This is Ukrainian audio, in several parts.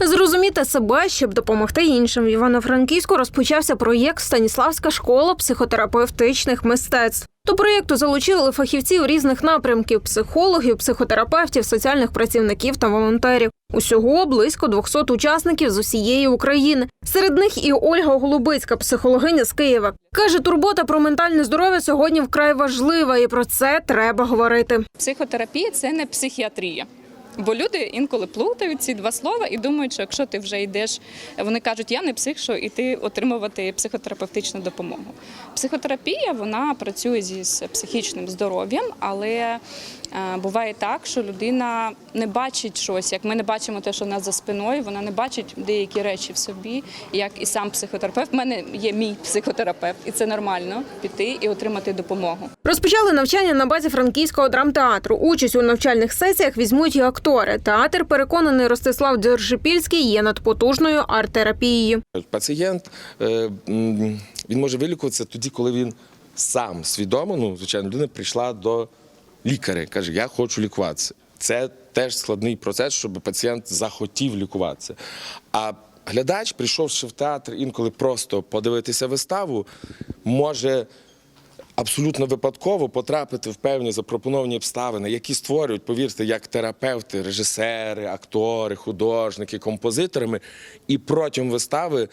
Зрозуміти себе, щоб допомогти іншим. В Івано-Франківську розпочався проєкт Станіславська школа психотерапевтичних мистецтв. До проєкту залучили фахівців різних напрямків: психологів, психотерапевтів, соціальних працівників та волонтерів. Усього близько 200 учасників з усієї України. Серед них і Ольга Голубицька, психологиня з Києва. Каже, турбота про ментальне здоров'я сьогодні вкрай важлива, і про це треба говорити. Психотерапія це не психіатрія. Бо люди інколи плутають ці два слова і думають, що якщо ти вже йдеш, вони кажуть, я не псих, що іти отримувати психотерапевтичну допомогу. Психотерапія вона працює зі з психічним здоров'ям, але буває так, що людина не бачить щось. Як ми не бачимо те, що в нас за спиною, вона не бачить деякі речі в собі, як і сам психотерапевт. У мене є мій психотерапевт, і це нормально піти і отримати допомогу. Розпочали навчання на базі франківського драмтеатру. Участь у навчальних сесіях візьмуть і актори. Театр, переконаний Ростислав Дзержипільський, є надпотужною арт-терапією. Пацієнт е, він може вилікуватися тоді, коли він сам свідомо, ну звичайно, людина прийшла до лікаря, каже, я хочу лікуватися. Це теж складний процес, щоб пацієнт захотів лікуватися. А глядач, прийшовши в театр інколи просто подивитися виставу, може абсолютно випадково потрапити в певні запропоновані обставини, які створюють, повірте, як терапевти, режисери, актори, художники, композиторами, і протягом вистави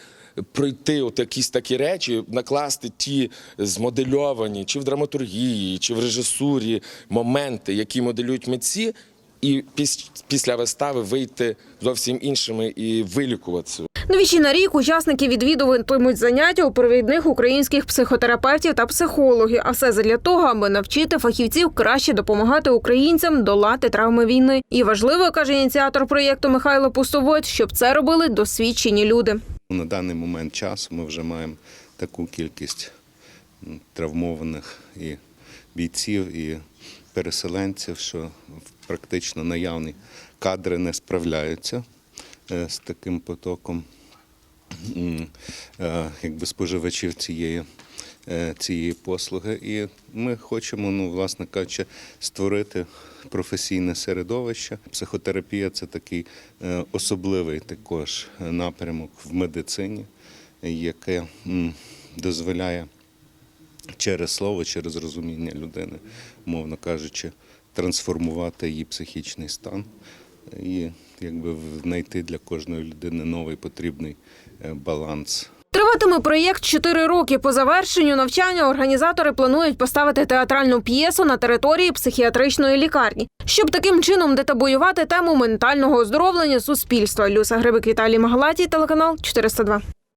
пройти от якісь такі речі, накласти ті змодельовані чи в драматургії, чи в режисурі моменти, які моделюють митці. І піс- після вистави вийти зовсім іншими і вилікуватися. Двічі на рік учасники відвідуватимуть заняття у провідних українських психотерапевтів та психологів. А все задля того, аби навчити фахівців краще допомагати українцям долати травми війни. І важливо, каже ініціатор проєкту Михайло Пустовойт, щоб це робили досвідчені люди. На даний момент часу ми вже маємо таку кількість травмованих і бійців, і переселенців, що практично наявні кадри не справляються е, з таким потоком якби споживачів цієї. е, Цієї послуги, і ми хочемо, ну власне кажучи, створити професійне середовище. Психотерапія це такий е, особливий також напрямок в медицині, яке дозволяє через слово, через розуміння людини, мовно кажучи, трансформувати її психічний стан і якби знайти для кожної людини новий потрібний е, баланс. Триватиме проєкт 4 роки. По завершенню навчання організатори планують поставити театральну п'єсу на території психіатричної лікарні, щоб таким чином детабуювати тему ментального оздоровлення суспільства. Люса Грибик Віталій Магалатій, телеканал 402.